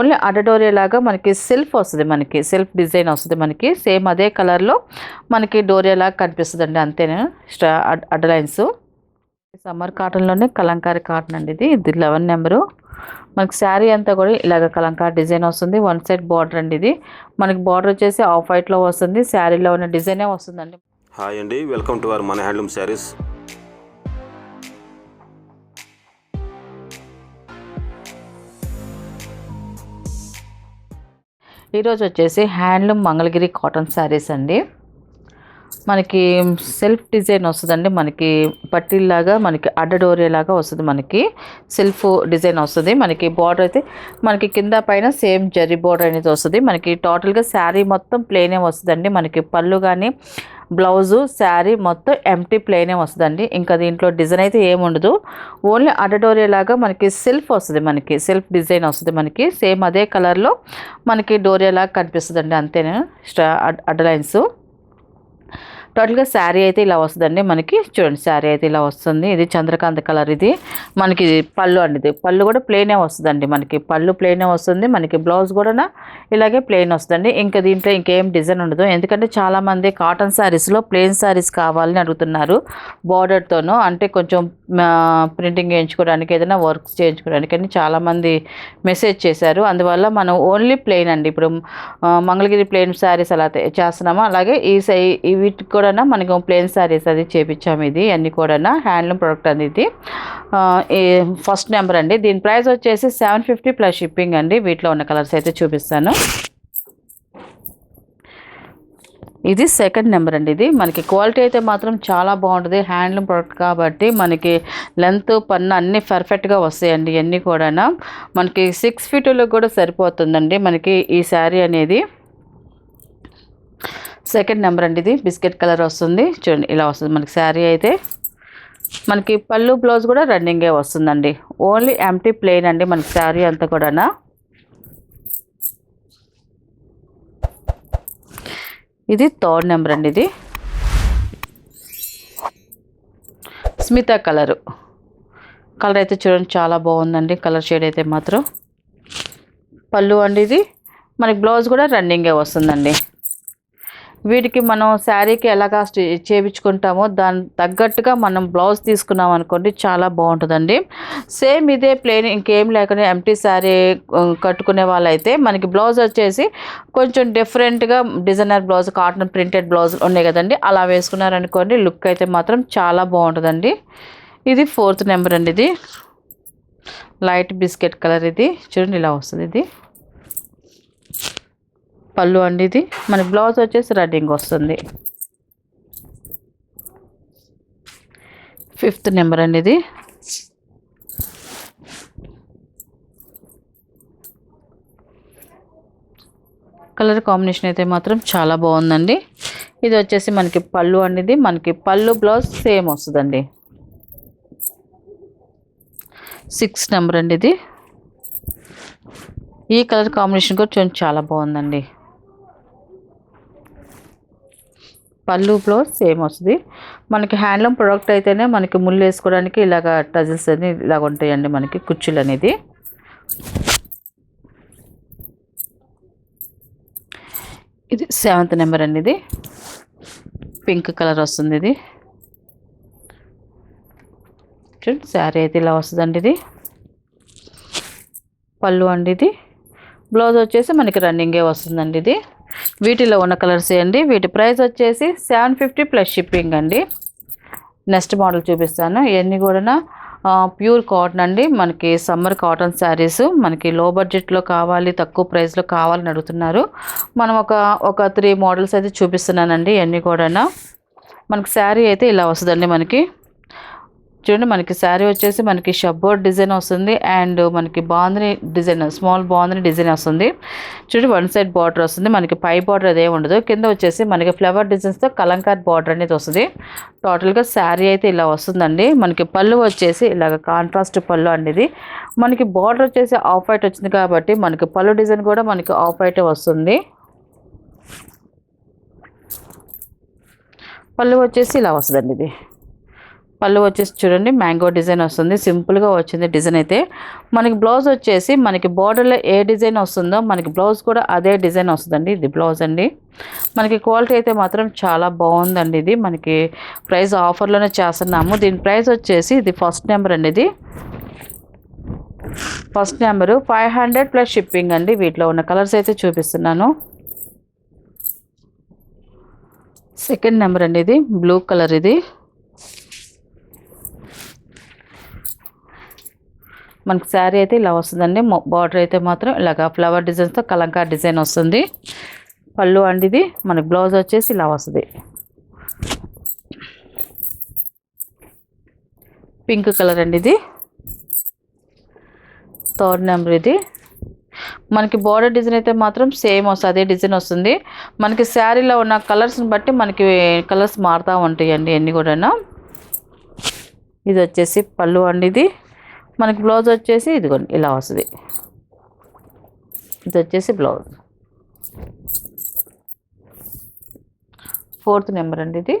Only అడడోరియా లాగా మనకి self వస్తుంది మనకి సెల్ఫ్ డిజైన్ వస్తుంది మనకి. సేమ్ అదే కలర్లో మనకి డోరియా లాగా కనిపిస్తుంది అండి అంతేనా? స్టా అడ్డ లైన్స్ సమ్మర్ కాటన్లోనే కలంకారీ కాటన్ అండి ఇది. ఇది లెవెన్ నెంబరు. మనకి శారీ అంతా కూడా ఇలాగ కలంకారీ డిజైన్ వస్తుంది. వన్ సైడ్ బార్డర్ అండి ఇది. మనకి బార్డర్ వచ్చేసి ఆఫ్ వైట్లో వస్తుంది. శారీలో ఉన్న డిజైనే వస్తుందండి. హాయ్ అండి. వెల్కమ్ టు అవర్ మన హ్యాండ్లూమ్ శారీస్. ఈరోజు వచ్చేసి హ్యాండ్లూమ్ మంగళగిరి కాటన్ శారీస్ అండి. మనకి సెల్ఫ్ డిజైన్ వస్తుందండి. మనకి పట్టీల్లాగా మనకి అడ్డడోరేలాగా వస్తుంది మనకి. సెల్ఫ్ డిజైన్ వస్తుంది. మనకి బార్డర్ అయితే మనకి కింద పైన సేమ్ జరీ బార్డర్ అనేది వస్తుంది. మనకి టోటల్గా శారీ మొత్తం ప్లేనే వస్తుందండి. మనకి పళ్ళు కానీ బ్లౌజు శారీ మొత్తం ఎంటీ ప్లేనే వస్తుందండి. ఇంకా దీంట్లో డిజైన్ అయితే ఏముండదు ఓన్లీ అడడోరియా లాగా మనకి సెల్ఫ్ వస్తుంది మనకి. సెల్ఫ్ డిజైన్ వస్తుంది మనకి. సేమ్ అదే కలర్లో మనకి డోరియా లాగా కనిపిస్తుందండి అంతేనా? స్టా అడ్డ లైన్స్ టోటల్గా శారీ అయితే ఇలా వస్తుందండి. మనకి చూడండి శారీ అయితే ఇలా వస్తుంది. ఇది చంద్రకాంత కలర్ ఇది. మనకి పళ్ళు అండి. ఇది పళ్ళు కూడా ప్లెయినే వస్తుందండి మనకి. పళ్ళు ప్లెయినే వస్తుంది. మనకి బ్లౌజ్ కూడా ఇలాగే ప్లెయిన్ వస్తుందండి. ఇంకా దీంట్లో ఇంకేం డిజైన్ ఉండదు. ఎందుకంటే చాలామంది కాటన్ శారీస్లో ప్లెయిన్ శారీస్ కావాలని అడుగుతున్నారు బార్డర్తోనూ. అంటే కొంచెం ప్రింటింగ్ చేయించుకోవడానికి ఏదైనా వర్క్స్ చేయించుకోవడానికి అని చాలామంది మెసేజ్ చేశారు. అందువల్ల మనం ఓన్లీ ప్లెయిన్ అండి. ఇప్పుడు మంగళగిరి ప్లెయిన్ శారీస్ అలా చేస్తున్నామో. అలాగే ఈ సై ఈ వీటికి కూడా మనకు ప్లెయిన్ శారీస్ అది చేపించాము ఇది అన్ని కూడా హ్యాండ్లూమ్ ప్రొడక్ట్ అనేది ఇది. ఫస్ట్ నెంబర్ అండి. దీని ప్రైస్ వచ్చేసి సెవెన్ ఫిఫ్టీ ప్లస్ షిప్పింగ్ అండి. వీటిలో ఉన్న కలర్స్ అయితే చూపిస్తాను. ఇది సెకండ్ నెంబర్ అండి ఇది. మనకి క్వాలిటీ అయితే మాత్రం చాలా బాగుంటుంది. హ్యాండ్లూమ్ ప్రోడక్ట్ కాబట్టి మనకి లెంత్ పన్ను అన్నీ పర్ఫెక్ట్గా వస్తాయండి. ఇవన్నీ కూడా మనకి సిక్స్ ఫీట్లో కూడా సరిపోతుందండి మనకి ఈ శారీ అనేది. సెకండ్ నెంబర్ అండి ఇది. బిస్కెట్ కలర్ వస్తుంది. చూడండి ఇలా వస్తుంది. మనకి శారీ అయితే. మనకి పళ్ళు బ్లౌజ్ కూడా రన్నింగే వస్తుందండి. ఓన్లీ ఎంటీ ప్లెయిన్ అండి మనకి శారీ అంతా కూడా ఇది థర్డ్ నెంబర్ అండి ఇది. స్మిత కలరు కలర్ అయితే చూడండి చాలా బాగుందండి. కలర్ షేడ్ అయితే మాత్రం. పళ్ళు అండి ఇది. మనకి బ్లౌజ్ కూడా రన్నింగే వస్తుందండి. వీటికి మనం శారీకి ఎలాగా స్టి చేయించుకుంటామో దాని తగ్గట్టుగా మనం బ్లౌజ్ తీసుకున్నాం అనుకోండి చాలా బాగుంటుందండి. సేమ్ ఇదే ప్లెయిన్ ఇంకేం లేకుండా ఎంటీ శారీ కట్టుకునే వాళ్ళైతే మనకి బ్లౌజ్ వచ్చేసి కొంచెం డిఫరెంట్గా designer blouse cotton printed blouse ఉన్నాయి కదండి. అలా వేసుకున్నారనుకోండి లుక్ అయితే మాత్రం చాలా బాగుంటుందండి. ఇది ఫోర్త్ నెంబర్ అండి ఇది. లైట్ బిస్కెట్ కలర్ ఇది. చూడండి ఇలా వస్తుంది ఇది. పళ్ళు అండి ఇది మన బ్లౌజ్ వచ్చేసి రన్నింగ్ వస్తుంది. ఫిఫ్త్ నెంబర్ అండి ఇది కలర్ కాంబినేషన్ అయితే మాత్రం చాలా బాగుందండి. ఇది వచ్చేసి మనకి పళ్ళు అనేది మనకి పళ్ళు బ్లౌజ్ సేమ్ వస్తుందండి. సిక్స్ నెంబర్ అండి ఇది ఈ కలర్ కాంబినేషన్ కూడా చాలా బాగుందండి. పళ్ళు బ్లౌజ్ సేమ్ వస్తుంది. మనకి హ్యాండ్లూమ్ ప్రోడక్ట్ అయితేనే మనకి ముళ్ళు వేసుకోవడానికి ఇలాగ టజిల్స్ అని ఇలాగ ఉంటాయండి మనకి కుచ్చులు అనేది. ఇది సెవెంత్ నెంబర్ అండి ఇది. పింక్ కలర్ వస్తుంది ఇది. చూడండి శారీ అయితే ఇలా వస్తుందండి ఇది. పళ్ళు అండి ఇది. బ్లౌజ్ వచ్చేసి మనకి రన్నింగే వస్తుందండి ఇది. వీటిలో ఉన్న కలర్స్ అండి వీటి ప్రైస్ వచ్చేసి సెవెన్ ఫిఫ్టీ ప్లస్ షిప్పింగ్ అండి. నెక్స్ట్ మోడల్ చూపిస్తాను. ఇవన్నీ కూడా ప్యూర్ కాటన్ అండి. మనకి సమ్మర్ కాటన్ శారీస్ మనకి లో బడ్జెట్లో కావాలి తక్కువ ప్రైస్లో కావాలని అడుగుతున్నారు. మనం ఒక ఒక త్రీ మోడల్స్ అయితే చూపిస్తున్నానండి. ఇవన్నీ కూడా మనకి శారీ అయితే ఇలా వస్తుందండి మనకి. చూడండి మనకి శారీ వచ్చేసి మనకి షబ్బోర్డ్ డిజైన్ వస్తుంది అండ్ మనకి bandhani design small bandhani design వస్తుంది. చూడండి వన్ సైడ్ బార్డర్ వస్తుంది. మనకి పై బార్డర్ అదే ఉండదు. కింద వచ్చేసి మనకి ఫ్లవర్ డిజైన్స్తో కలంకార్ బార్డర్ అనేది వస్తుంది. టోటల్గా శారీ అయితే ఇలా వస్తుందండి. మనకి పళ్ళు వచ్చేసి ఇలాగ కాంట్రాస్ట్ పళ్ళు అండి ఇది మనకి బార్డర్ వచ్చేసి ఆఫ్ వైట్ వచ్చింది కాబట్టి మనకి పళ్ళు డిజైన్ కూడా మనకి ఆఫ్ వైటే వస్తుంది. పళ్ళు వచ్చేసి ఇలా వస్తుందండి ఇది. పళ్ళు వచ్చేసి చూడండి మ్యాంగో డిజైన్ వస్తుంది. సింపుల్గా వచ్చింది డిజైన్ అయితే. మనకి బ్లౌజ్ వచ్చేసి మనకి బార్డర్లో ఏ డిజైన్ వస్తుందో మనకి బ్లౌజ్ కూడా అదే డిజైన్ వస్తుందండి. ఇది బ్లౌజ్ అండి. మనకి క్వాలిటీ అయితే మాత్రం చాలా బాగుందండి ఇది. మనకి ప్రైస్ ఆఫర్లోనే చేస్తున్నాము. దీని ప్రైస్ వచ్చేసి ఇది ఫస్ట్ నెంబర్ అండి ఇది. First number five hundred plus shipping అండి. వీటిలో ఉన్న కలర్స్ అయితే చూపిస్తున్నాను. సెకండ్ నెంబర్ అండి ఇది. బ్లూ కలర్ ఇది. మనకి శారీ అయితే ఇలా వస్తుందండి. బార్డర్ అయితే మాత్రం ఇలాగ ఫ్లవర్ డిజైన్స్తో కలంకార్ డిజైన్ వస్తుంది. పళ్ళు అండి ఇది. మనకి బ్లౌజ్ వచ్చేసి ఇలా వస్తుంది. పింక్ కలర్ అండి ఇది. థర్డ్ నెంబర్ ఇది. మనకి బార్డర్ డిజైన్ అయితే మాత్రం సేమ్ వస్తుంది. అదే డిజైన్ వస్తుంది. మనకి శారీలో ఉన్న కలర్స్ని బట్టి మనకి కలర్స్ మారుతూ ఉంటాయండి అన్నీ కూడా ఇది వచ్చేసి పళ్ళు అండి ఇది. మనకి బ్లౌజ్ వచ్చేసి ఇదిగోండి ఇలా వస్తుంది. ఇది వచ్చేసి బ్లౌజ్. ఫోర్త్ నెంబర్ అండి ఇది.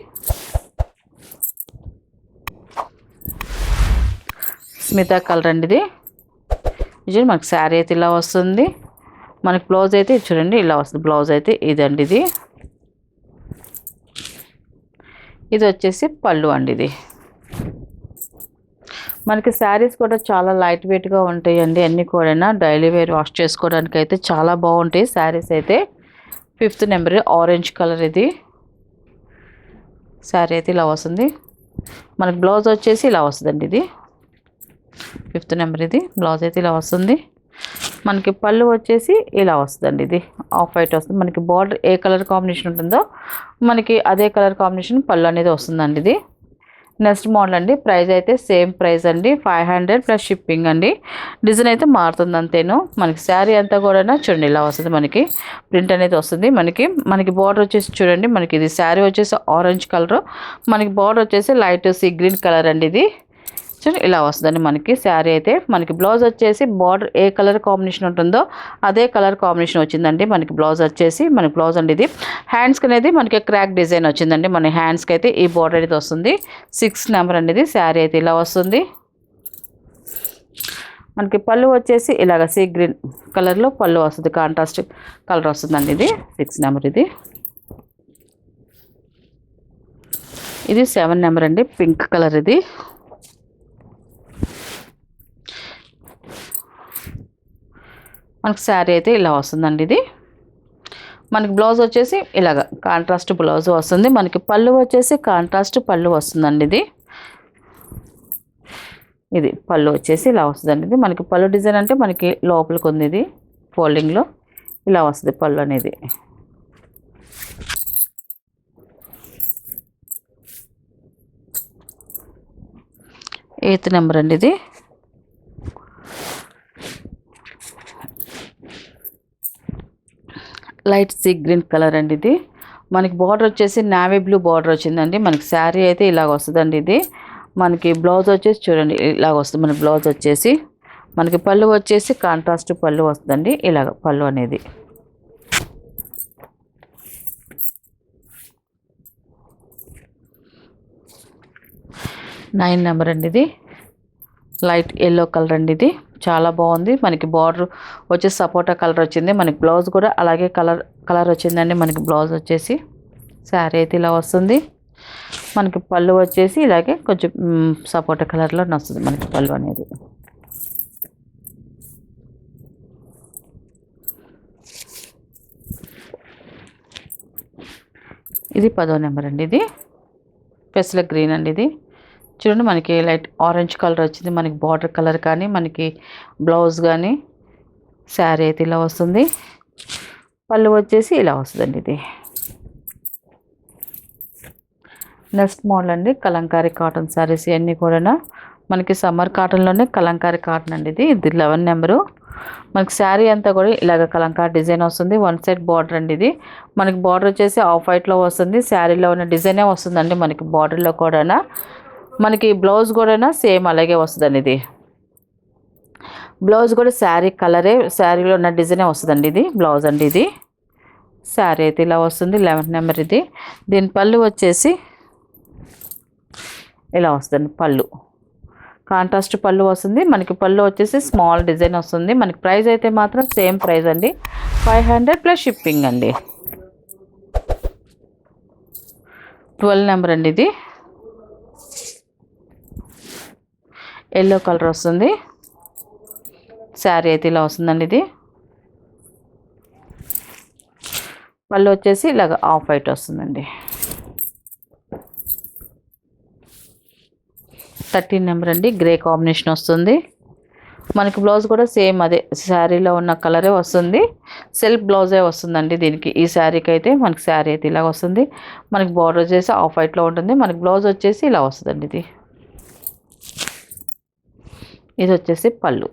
స్మితా కలర్ అండి ఇది. చూడండి మనకి శారీ అయితే ఇలా వస్తుంది. మనకి బ్లౌజ్ అయితే చూడండి ఇలా వస్తుంది. బ్లౌజ్ అయితే ఇదండి ఇది. ఇది వచ్చేసి పళ్ళు అండి ఇది. మనకి శారీస్ కూడా చాలా లైట్ వెయిట్గా ఉంటాయండి అన్నీ కూడా డైలీ వేర్ వాష్ చేసుకోవడానికి అయితే చాలా బాగుంటాయి. శారీస్ అయితే ఫిఫ్త్ నెంబర్ ఆరెంజ్ కలర్ ఇది. శారీ అయితే ఇలా వస్తుంది. మనకి బ్లౌజ్ వచ్చేసి ఇలా వస్తుందండి ఇది. ఫిఫ్త్ నెంబర్ ఇది. బ్లౌజ్ అయితే ఇలా వస్తుంది. మనకి పళ్ళు వచ్చేసి ఇలా వస్తుందండి ఇది. ఆఫ్ వైట్ వస్తుంది. మనకి బార్డర్ ఏ కలర్ కాంబినేషన్ ఉంటుందో మనకి అదే కలర్ కాంబినేషన్ పళ్ళు అనేది వస్తుందండి ఇది. నెక్స్ట్ మోడల్ అండి. ప్రైస్ అయితే సేమ్ ప్రైస్ అండి. ఫైవ్ హండ్రెడ్ ప్లస్ షిప్పింగ్ అండి. డిజైన్ అయితే మారుతుంది అంతేను. మనకి శారీ అంతా కూడా చూడండి ఇలా వస్తుంది మనకి. ప్రింట్ అనేది వస్తుంది మనకి. మనకి బార్డర్ వచ్చేసి చూడండి. మనకి ఇది శారీ వచ్చేసి ఆరెంజ్ కలర్. మనకి బార్డర్ వచ్చేసి లైట్ సీ గ్రీన్ కలర్ అండి ఇది. చూడండి ఇలా వస్తుందండి మనకి. శారీ అయితే మనకి బ్లౌజ్ వచ్చేసి బార్డర్ ఏ కలర్ కాంబినేషన్ ఉంటుందో అదే కలర్ కాంబినేషన్ వచ్చిందండి. మనకి బ్లౌజ్ వచ్చేసి మనకి బ్లౌజ్ అండి ఇది. హ్యాండ్స్కి అనేది మనకి క్రాక్ డిజైన్ వచ్చిందండి. మన హ్యాండ్స్కి అయితే ఈ బార్డర్ అనేది వస్తుంది. సిక్స్ నెంబర్ అనేది శారీ అయితే ఇలా వస్తుంది. మనకి పళ్ళు వచ్చేసి ఇలాగ సీ గ్రీన్ కలర్లో పళ్ళు వస్తుంది. కాంట్రాస్ట్ కలర్ వస్తుందండి ఇది. సిక్స్ నెంబర్ ఇది. ఇది సెవెన్ నెంబర్ అండి. పింక్ కలర్ ఇది. మనకి శారీ అయితే ఇలా వస్తుందండి ఇది. మనకి బ్లౌజ్ వచ్చేసి ఇలాగ కాంట్రాస్ట్ బ్లౌజ్ వస్తుంది. మనకి పళ్ళు వచ్చేసి కాంట్రాస్ట్ పళ్ళు వస్తుందండి ఇది. ఇది పళ్ళు వచ్చేసి ఇలా వస్తుందండి ఇది. మనకి పళ్ళు డిజైన్ అంటే మనకి లోపలికి ఉంది ఇది ఫోల్డింగ్లో ఇలా వస్తుంది పళ్ళు అనేది. ఎయిత్ నెంబర్ అండి ఇది. లైట్ సీ గ్రీన్ కలర్ అండి ఇది. మనకి బార్డర్ వచ్చేసి నావీ బ్లూ బార్డర్ వచ్చిందండి. మనకి శారీ అయితే ఇలాగ వస్తుందండి ఇది. మనకి బ్లౌజ్ వచ్చేసి చూడండి ఇలాగ వస్తుంది. మన బ్లౌజ్ వచ్చేసి మనకి పళ్ళు వచ్చేసి కాంట్రాస్ట్ పళ్ళు వస్తుందండి. ఇలాగ పళ్ళు అనేది. నైన్ నెంబర్ అండి ఇది. లైట్ ఎల్లో కలర్ అండి ఇది. చాలా బాగుంది. మనకి బార్డర్ వచ్చేసి సపోటా కలర్ వచ్చింది. మనకి బ్లౌజ్ కూడా అలాగే కలర్ కలర్ వచ్చిందండి. మనకి బ్లౌజ్ వచ్చేసి శారీ అయితే ఇలా వస్తుంది. మనకి పళ్ళు వచ్చేసి ఇలాగే కొంచెం సపోటా కలర్లో వస్తుంది మనకి పళ్ళు అనేది. ఇది పదో నెంబర్ అండి ఇది. పెసల గ్రీన్ అండి ఇది. చూడండి మనకి లైట్ ఆరెంజ్ కలర్ వచ్చింది. మనకి బార్డర్ కలర్ కానీ మనకి బ్లౌజ్ కానీ శారీ అయితే ఇలా వస్తుంది. పళ్ళు వచ్చేసి ఇలా వస్తుందండి ఇది. నెక్స్ట్ మోడల్ అండి కలంకారీ కాటన్ శారీస్ ఇవన్నీ కూడా మనకి సమ్మర్ కాటన్లోనే కలంకారీ కాటన్ అండి ఇది. ఇది లెవెన్ నెంబరు. మనకి శారీ అంతా కూడా ఇలాగ కలంకారీ డిజైన్ వస్తుంది. వన్ సైడ్ బార్డర్ అండి ఇది. మనకి బార్డర్ వచ్చేసి ఆఫ్ వైట్లో వస్తుంది. శారీలో ఉన్న డిజైనే వస్తుందండి మనకి బార్డర్లో కూడా మనకి బ్లౌజ్ కూడా సేమ్ అలాగే వస్తుందండి ఇది. బ్లౌజ్ కూడా శారీ కలరే శారీలో ఉన్న డిజైనే వస్తుందండి ఇది బ్లౌజ్ అండి ఇది. శారీ అయితే ఇలా వస్తుంది లెవెన్ నెంబర్ ఇది. దీని పళ్ళు వచ్చేసి ఇలా వస్తుంది పళ్ళు. కాంట్రాస్ట్ పళ్ళు వస్తుంది మనకి పళ్ళు వచ్చేసి స్మాల్ డిజైన్ వస్తుంది. మనకి ప్రైస్ అయితే మాత్రం సేమ్ ప్రైస్ అండి. ఫైవ్ హండ్రెడ్ ప్లస్ షిప్పింగ్ అండి. ట్వెల్వ్ నెంబర్ అండి ఇది. ఎల్లో కలర్ వస్తుంది. శారీ అయితే ఇలా వస్తుందండి ఇది. మళ్ళీ వచ్చేసి ఇలాగ ఆఫ్ వైట్ వస్తుందండి. థర్టీన్ నెంబర్ అండి గ్రే కాంబినేషన్ వస్తుంది. మనకి బ్లౌజ్ కూడా సేమ్ అదే శారీలో ఉన్న కలరే వస్తుంది. సెల్ఫ్ బ్లౌజే వస్తుందండి దీనికి. ఈ శారీకి అయితే మనకి శారీ అయితే ఇలా వస్తుంది. మనకి బార్డర్ వచ్చేసి ఆఫ్ వైట్లో ఉంటుంది. మనకి బ్లౌజ్ వచ్చేసి ఇలా వస్తుందండి ఇది. ఇది వచ్చేసి పళ్ళు.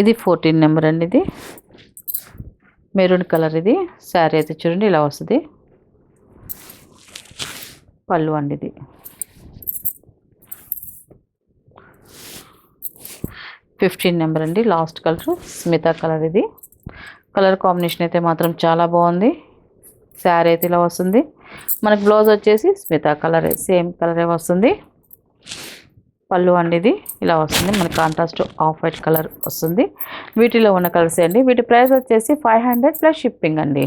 ఇది ఫోర్టీన్ నెంబర్ అండి ఇది. మెరూన్ కలర్ ఇది. శారీ అయితే చూడండి ఇలా వస్తుంది. పళ్ళు అండి ఇది. ఫిఫ్టీన్ నెంబర్ అండి. లాస్ట్ కలర్ స్మితా కలర్ ఇది. కలర్ కాంబినేషన్ అయితే మాత్రం చాలా బాగుంది. శారీ అయితే ఇలా వస్తుంది. మనకు బ్లౌజ్ వచ్చేసి స్మితా కలరే సేమ్ కలరే వస్తుంది. పళ్ళు అండి ఇది ఇలా వస్తుంది. మన కాంట్రాస్ట్ ఆఫ్ వైట్ కలర్ వస్తుంది. వీటిలో ఉన్న కలర్స్ అండి. వీటి ప్రైస్ వచ్చేసి ఫైవ్ హండ్రెడ్ ప్లస్ షిప్పింగ్ అండి.